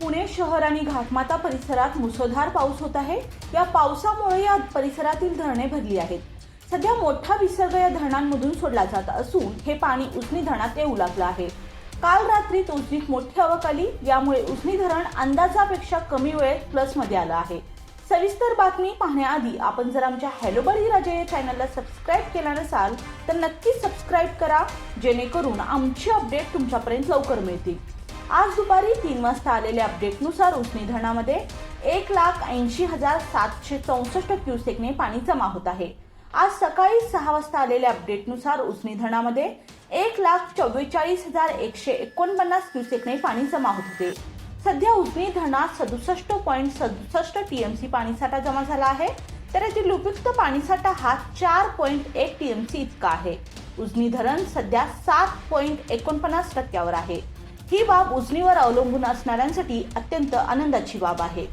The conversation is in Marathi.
पुणे शहर आणि घाटमाता परिसरात मुसळधार पाऊस होत आहे. या पावसामुळे या परिसरातील धरणे भरली आहेत. सध्या मोठा विसर्ग या धरणांमधून सोडला जात असून हे पाणी उजनी धरणात येऊ लागलं आहे. काल रात्री उजनीत मोठी आवक आली यामुळे उजनी धरण अंदाजापेक्षा कमी वेळेत प्लसमध्ये आलं आहे. सविस्तर बातमी पाहण्याआधी आपण जर आमच्या हॅलो बळी राजे या चॅनलला सबस्क्राईब केला नसाल तर नक्कीच सबस्क्राईब करा जेणेकरून आमची अपडेट तुमच्यापर्यंत लवकर मिळतील. आज दुपारी तीन वाजता आलेल्या अपडेटनुसार उजनी धरणामध्ये एक लाख ऐंशी हजार सातशे चौसष्ट क्युसेकने पाणी जमा होत आहे. आज सकाळी सहा वाजता आलेल्या अपडेटनुसार उजनी धरणामध्ये एक लाख चव्वेचाळीस हजार एकशे एकोणपन्नास क्युसेकने पाणी जमा होत होते. सध्या उजनी धरणात सदुसष्ट पॉईंट सदुसष्ट टीएमसी पाणीसाठा जमा झाला आहे. तर यातील उपयुक्त पाणीसाठा हा चार पॉईंट एक टीएमसी इतका आहे. उजनी धरण सध्या सात पॉईंट एकोणपन्नास टक्क्यावर आहे. ही बाब उजनीवर अवलंबून असणाऱ्यांसाठी अत्यंत आनंदाची बाब आहे.